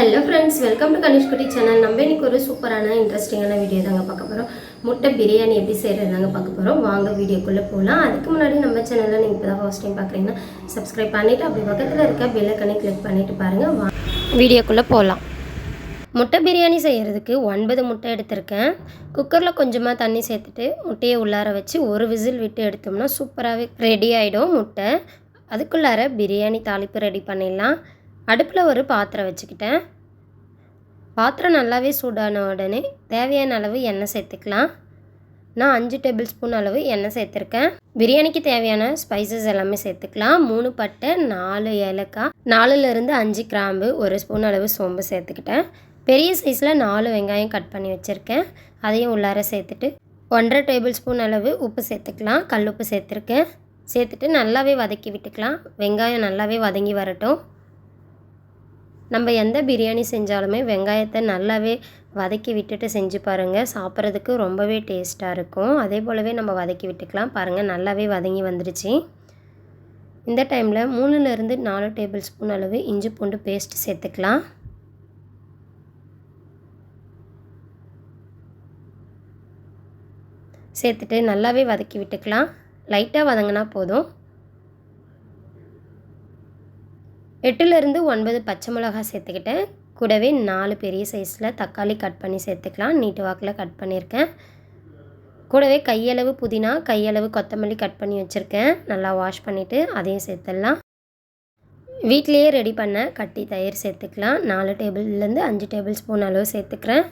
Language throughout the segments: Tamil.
Hello friends welcome to Kanishkutti channel நம்ம இன்றைக்கி ஒரு சூப்பரான இன்ட்ரெஸ்டிங்கான வீடியோ தாங்க பார்க்க போகிறோம் முட்டை பிரியாணி எப்படி செய்கிறது தாங்க பார்க்க போகிறோம் வாங்க வீடியோக்குள்ளே போகலாம் அதுக்கு முன்னாடி நம்ம சேனலில் நீங்கள் இப்போ தான் ஃபஸ்ட் டைம் பார்க்குறீங்கன்னா சப்ஸ்கிரைப் பண்ணிவிட்டு அப்படி பக்கத்தில் இருக்க பெல்லைக்கனே கிளிக் பண்ணிவிட்டு பாருங்கள் வா வீடியோக்குள்ளே போகலாம் முட்டை பிரியாணி செய்கிறதுக்கு ஒன்பது முட்டை எடுத்திருக்கேன். குக்கரில் கொஞ்சமாக தண்ணி சேர்த்துட்டு முட்டையை உள்ளார வச்சு ஒரு விசில் விட்டு எடுத்தோம்னா சூப்பராகவே ரெடி ஆகிடும் முட்டை. அதுக்குள்ளார பிரியாணி தாளிப்பு ரெடி பண்ணிடலாம். அடுப்பில் ஒரு பாத்திரம் வச்சுக்கிட்டேன். பாத்திரம் நல்லாவே சூடான உடனே தேவையான அளவு எண்ணெய் சேர்த்துக்கலாம். நான் அஞ்சு டேபிள் ஸ்பூன் அளவு எண்ணெய் சேர்த்துருக்கேன். பிரியாணிக்கு தேவையான ஸ்பைசஸ் எல்லாமே சேர்த்துக்கலாம். மூணு பட்டை நாலு ஏலக்காய் நாலுலேருந்து அஞ்சு கிராம்பு ஒரு ஸ்பூன் அளவு சோம்பு சேர்த்துக்கிட்டேன். பெரிய சைஸில் நாலு வெங்காயம் கட் பண்ணி வச்சுருக்கேன். அதையும் உள்ளார சேர்த்துட்டு ஒன்றரை டேபிள் ஸ்பூன் அளவு உப்பு சேர்த்துக்கலாம். கல் உப்பு சேர்த்துருக்கேன். சேர்த்துட்டு நல்லாவே வதக்கி விட்டுக்கலாம். வெங்காயம் நல்லாவே வதங்கி வரட்டும். நம்ம எந்த பிரியாணி செஞ்சாலுமே வெங்காயத்தை நல்லாவே வதக்கி விட்டுட்டு செஞ்சு பாருங்கள் சாப்பிட்றதுக்கு ரொம்பவே டேஸ்ட்டாக இருக்கும். அதே போலவே நம்ம வதக்கி விட்டுக்கலாம். பாருங்கள் நல்லாவே வதங்கி வந்துருச்சு. இந்த டைமில் மூணுலேருந்து நாலு டேபிள் ஸ்பூன் அளவு இஞ்சி பூண்டு பேஸ்ட் சேர்த்துக்கலாம். சேர்த்துட்டு நல்லாவே வதக்கி விட்டுக்கலாம். லைட்டாக வதங்கினா போதும். எட்டுலேருந்து ஒன்பது பச்சை மிளகாய் சேர்த்துக்கிட்டேன். கூடவே நாலு பெரிய சைஸில் தக்காளி கட் பண்ணி சேர்த்துக்கலாம். நீட்டு வாக்கில் கட் பண்ணியிருக்கேன் கூடவே கையளவு புதினா கையளவு கொத்தமல்லி கட் பண்ணி வச்சுருக்கேன். நல்லா வாஷ் பண்ணிவிட்டு அதையும் சேர்த்துடலாம். வீட்லேயே ரெடி பண்ண கட்டி தயிர் சேர்த்துக்கலாம். நாலு டேபிள்லேருந்து அஞ்சு டேபிள் ஸ்பூன் அளவு சேர்த்துக்கிறேன்.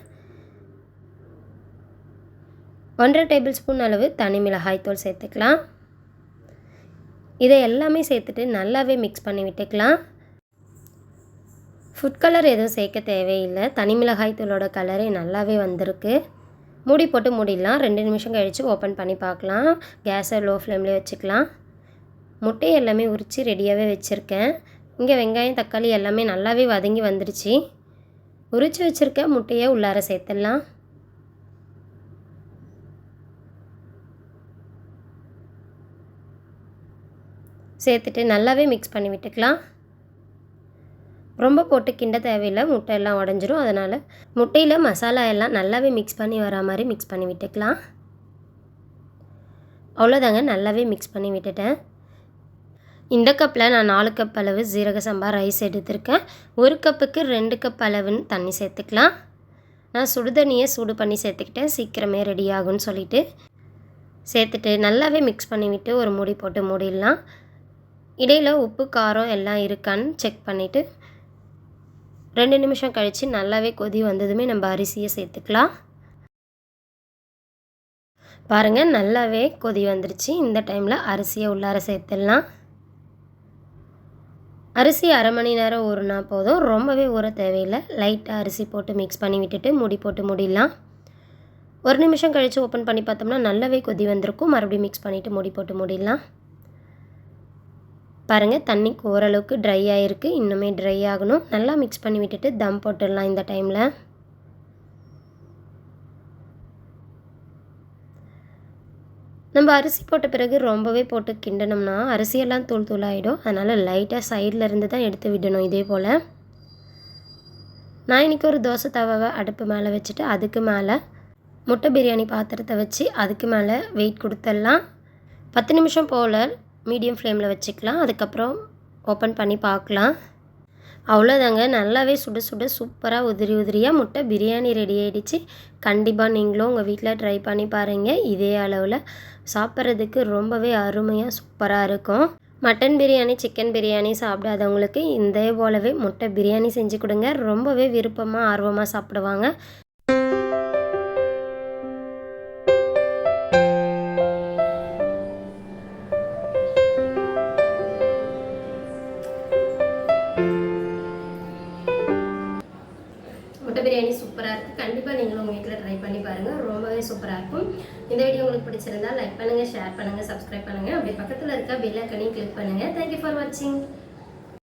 ஒன்றரை டேபிள் ஸ்பூன் அளவு தனி மிளகாய் தூள் சேர்த்துக்கலாம். இதை எல்லாமே சேர்த்துட்டு நல்லாவே மிக்ஸ் பண்ணி விட்டுக்கலாம். ஃபுட் கலர் எதுவும் சேர்க்க தேவையில்லை. தனி மிளகாய் தூளோட கலரே நல்லாவே வந்திருக்கு. மூடி போட்டு மூடிடலாம். ரெண்டு நிமிஷம் கழித்து ஓப்பன் பண்ணி பார்க்கலாம். கேஸை லோ ஃப்ளேம்லேயே வச்சுக்கலாம். முட்டையை எல்லாமே உரித்து ரெடியாகவே வச்சுருக்கேன். இங்கே வெங்காயம் தக்காளி எல்லாமே நல்லாவே வதங்கி வந்துடுச்சு உரித்து வச்சுருக்க முட்டையை உள்ளார சேர்த்துடலாம். சேர்த்துட்டு நல்லாவே மிக்ஸ் பண்ணி விட்டுக்கலாம். ரொம்ப போட்டு கிண்ட தேவையில்லை. முட்டை எல்லாம் உடஞ்சிரும். அதனால் முட்டையில் மசாலா எல்லாம் நல்லாவே மிக்ஸ் பண்ணி வரா மாதிரி மிக்ஸ் பண்ணி விட்டுக்கலாம். அவ்வளோதாங்க நல்லாவே மிக்ஸ் பண்ணி விட்டுட்டேன். இந்த கப்பில் நான் நாலு கப் அளவு ஜீரக சம்பா ரைஸ் எடுத்திருக்கேன். ஒரு கப்புக்கு ரெண்டு கப் அளவுன்னு தண்ணி சேர்த்துக்கலாம். நான் சுடு தண்ணியை சூடு பண்ணி சேர்த்துக்கிட்டேன். சீக்கிரமே ரெடி ஆகும்னு சொல்லிவிட்டு சேர்த்துட்டு நல்லாவே மிக்ஸ் பண்ணிவிட்டு ஒரு மூடி போட்டு மூடிடலாம். இடையில் உப்பு காரம் எல்லாம் இருக்கான்னு செக் பண்ணிவிட்டு ரெண்டு நிமிஷம் கழித்து நல்லாவே கொதி வந்ததுமே நம்ம அரிசியை சேர்த்துக்கலாம். பாருங்கள் நல்லாவே கொதி வந்துருச்சு. இந்த டைமில் அரிசியை உள்ளார சேர்த்துடலாம். அரிசி அரை மணி நேரம் ஊறுனா போதும். ரொம்பவே ஊற தேவையில்லை. லைட்டாக அரிசி போட்டு மிக்ஸ் பண்ணி விட்டுட்டு முடி போட்டு முடிடலாம். ஒரு நிமிஷம் கழித்து ஓப்பன் பண்ணி பார்த்தோம்னா நல்லாவே கொதி வந்திருக்கும். மறுபடியும் மிக்ஸ் பண்ணிவிட்டு மூடி போட்டு முடிடலாம். பாருங்கள் தண்ணி ஓரளவுக்கு ட்ரை ஆகிருக்கு இன்னுமே ட்ரை ஆகணும். நல்லா மிக்ஸ் பண்ணி விட்டுட்டு தம் போட்டுடலாம் இந்த டைமில் நம்ம அரிசி போட்ட பிறகு ரொம்பவே போட்டு கிண்டனோம்னா அரிசியெல்லாம் தூள் தூளாகிடும் அதனால் லைட்டாக சைடில் இருந்து தான் எடுத்து விடணும் இதே போல். நான் இன்றைக்கி ஒரு தோசை தவாவை அடுப்பு மேலே வச்சுட்டு அதுக்கு மேலே முட்டை பிரியாணி பாத்திரத்தை வச்சு அதுக்கு மேலே வெயிட் கொடுத்துடலாம். பத்து நிமிஷம் போல் மீடியம் ஃப்ளேமில் வச்சுக்கலாம். அதுக்கப்புறம் ஓப்பன் பண்ணி பார்க்கலாம். அவ்வளோதாங்க. நல்லாவே சுட சுட சூப்பராக உதிரி உதிரியாக முட்டை பிரியாணி ரெடி ஆகிடுச்சு கண்டிப்பாக நீங்களும் உங்கள் வீட்டில் ட்ரை பண்ணி பாருங்கள் இதே அளவில் சாப்பிட்றதுக்கு ரொம்பவே அருமையாக சூப்பராக இருக்கும். மட்டன் பிரியாணி சிக்கன் பிரியாணி சாப்பிடாதவங்களுக்கு இதே போலவே முட்டை பிரியாணி செஞ்சு கொடுங்க. ரொம்பவே விருப்பமாக ஆர்வமாக சாப்பிடுவாங்க. கண்டிப்பாக நீங்களும் உங்கள் வீட்டில் ட்ரை பண்ணி பாருங்கள் ரொம்பவே சூப்பராக இருக்கும். இந்த வீடியோ உங்களுக்கு பிடிச்சிருந்தா லைக் பண்ணுங்கள் ஷேர் பண்ணுங்கள் சப்ஸ்கிரைப் பண்ணுங்கள் அப்படியே பக்கத்தில் இருக்க பெல் ஐக்கனையும் கிளிக் பண்ணுங்கள் தேங்க்யூ ஃபார் வாட்சிங்